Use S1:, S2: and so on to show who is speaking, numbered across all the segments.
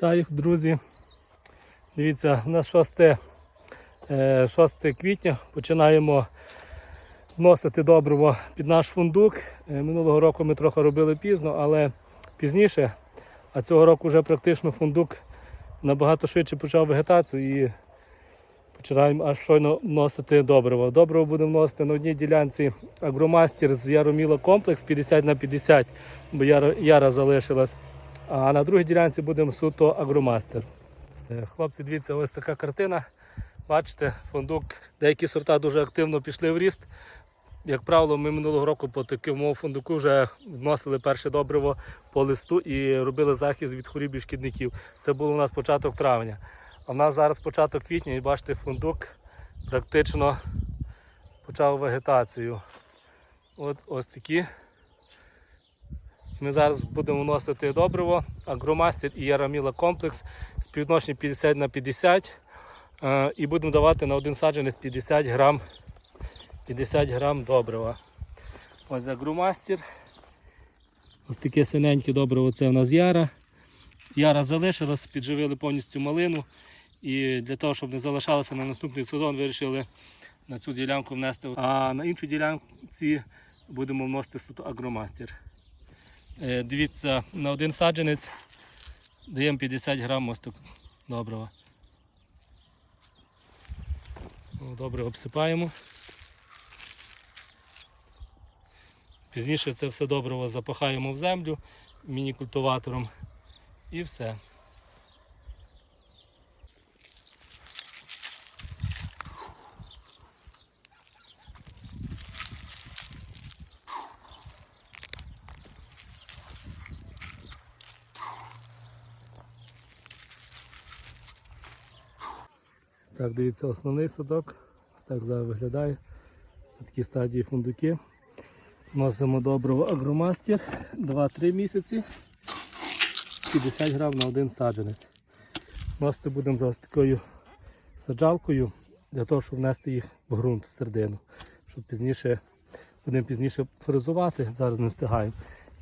S1: Вітаю, друзі. Дивіться, у нас 6, е, 6 квітня. Починаємо вносити добриво під наш фундук. Е, Минулого року ми трохи робили пізно, але пізніше. А цього року вже практично фундук набагато швидше почав вегетацію і починаємо аж щойно вносити добриво. Добриво будемо вносити на одній ділянці агромастер з Яроміла комплекс 50 на 50, бо яра, яра залишилась. А на другій ділянці будемо суто агромастер. Е, Хлопці, дивіться, ось така картина. Бачите, фундук, деякі сорта дуже активно пішли в ріст. Як правило, ми минулого року по такому фундуку вже вносили перше добриво по листу і робили захист від хворіб і шкідників. Це було у нас початок травня. А в нас зараз початок квітня і бачите, фундук практично почав вегетацію. От ось такі. Ми зараз будемо вносити добриво, агромастер і яраміла комплекс співвідношення 50 на 50 е, і будемо давати на один саджанець 50 грам, 50 грам добрива. Ось агромастер. Ось таке синеньке добриво це у нас яра. Яра залишилась, підживили повністю малину. І для того, щоб не залишалося на наступний сезон, вирішили на цю ділянку внести. А на іншу ділянці будемо вносити суто агромастер. Е, Дивіться, на один саджанець даємо 50 грам мосток доброго. Ну, Добре обсипаємо. Пізніше це все добриво запахаємо в землю міні-культуватором і все. Так, дивіться, основний садок. Ось так зараз виглядає. На такій стадії фундуки. Носимо доброго агромастер 2-3 місяці. 50 грам на один саджанець. Носити будемо за ось такою саджалкою, для того, щоб внести їх в ґрунт в середину. Щоб пізніше, будемо пізніше фрезувати, зараз не встигаємо.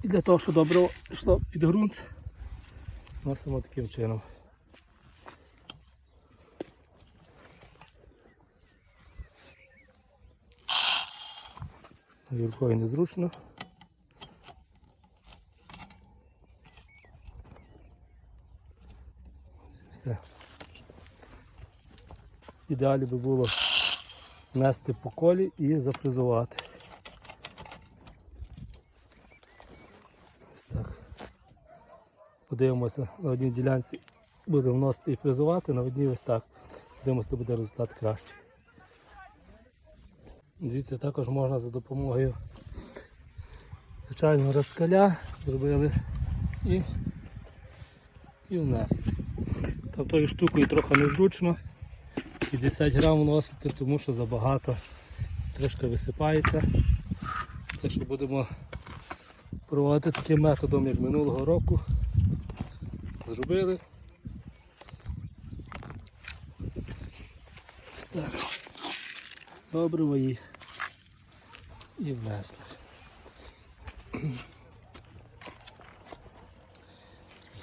S1: І для того, щоб добро йшло під ґрунт, носимо таким чином. Віркою незручно. Все. Ідеалі би було нести по колі і зафризувати. Ось так. Подивимося на одній ділянці будемо вносити і фризувати, на одній ось так. Подивимося, буде результат кращий. Звідси також можна за допомогою звичайного розкаля зробили і, і внести. Там тою штукою трохи незручно. 50 грам вносити, тому що забагато трошки висипається. Це що будемо проводити таким методом, як минулого року. Зробили. Ось так. Добриво і, і внесли.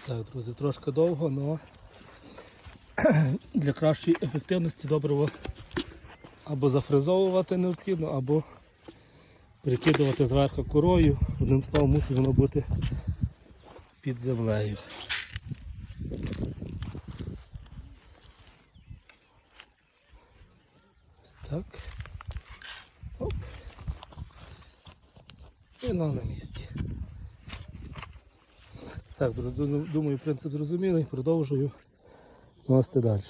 S1: Так, друзі, трошки довго, але для кращої ефективності добриво або зафризовувати необхідно, або перекидувати зверху корою. Одним словом, мусить воно бути під землею. Ось так. І воно на місці. Так, думаю, принцип зрозумілий. Продовжую носити далі.